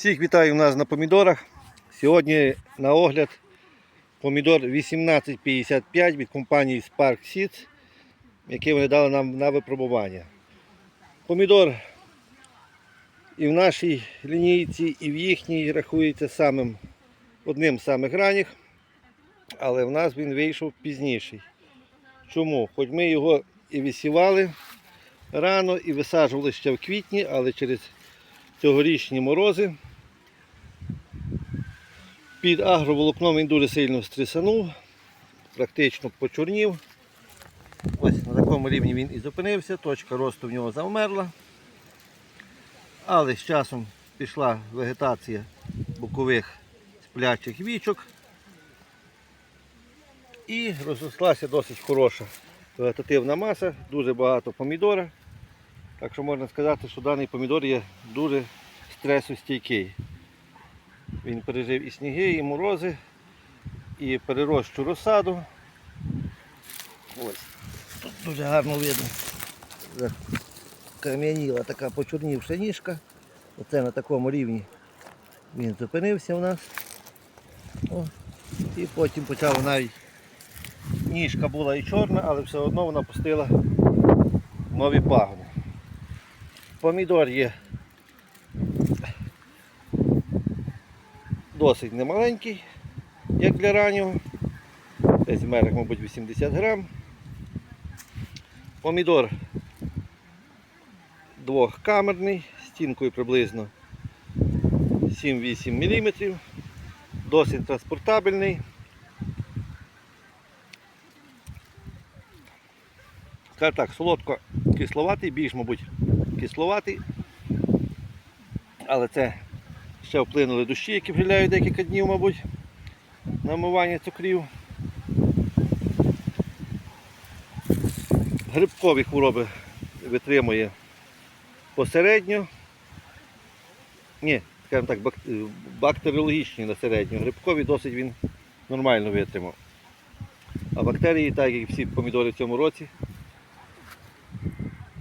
Всіх вітаю у нас на помідорах. Сьогодні на огляд помідор 1855 від компанії Spark Seeds, який вони дали нам на випробування. Помідор і в нашій лінійці, і в їхній рахується самим одним з самих ранніх, але в нас він вийшов пізніший. Чому? Хоч ми його і висівали рано, і висаджували ще в квітні, але через цьогорічні морози під агроволокном він дуже сильно стрісанув, практично почорнів. Ось на такому рівні він і зупинився, точка росту в нього завмерла. Але з часом пішла вегетація бокових сплячих вічок. І розрослася досить хороша вегетативна маса, дуже багато помідора. Так що можна сказати, що даний помідор є дуже стресостійкий. Він пережив і сніги, і морози, і перерощу розсаду. Ось. Тут дуже гарно видно. Кам'яніла така почорнівша ніжка. Оце на такому рівні він зупинився у нас. О. І потім почав навіть ніжка була і чорна, але все одно вона пустила нові пагони. Помідор є досить немаленький, як для раннього. Десь в мерах, мабуть, 80 грам. Помідор двохкамерний, стінкою приблизно 7-8 мм. Досить транспортабельний. Скажу так, солодко кисловатий, більш, мабуть, кисловатий. Але це ще вплинули дощі, які вжиляють декілька днів, мабуть, на вмивання цукрів. Грибкові хвороби витримує посередньо. Ні, скажімо так, бактеріологічні на середньо. Грибкові досить він нормально витримав. А бактерії, так як і всі помідори в цьому році,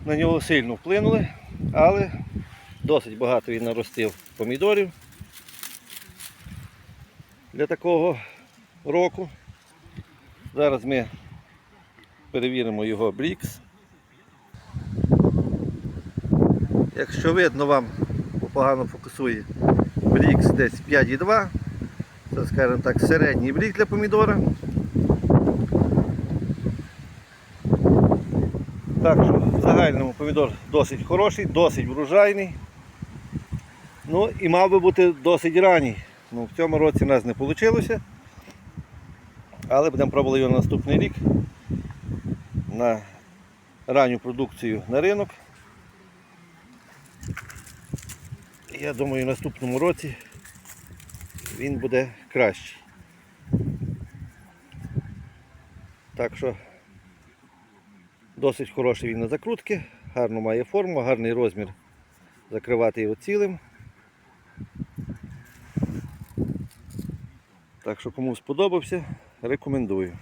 на нього сильно вплинули, але досить багато він наростив помідорів для такого року. Зараз ми перевіримо його брікс. Якщо видно вам, погано фокусує, брікс десь 5,2. Це, скажімо так, середній брік для помідора. Так що в загальному помідор досить хороший, досить врожайний. Ну і мав би бути досить ранній. Ну, в цьому році в нас не вийшло. Але будемо пробувати його на наступний рік на ранню продукцію на ринок. Я думаю, в наступному році він буде кращий. Так що Досить хороший він на закрутки, гарно має форму, гарний розмір закривати його цілим. Так що кому сподобався, рекомендую.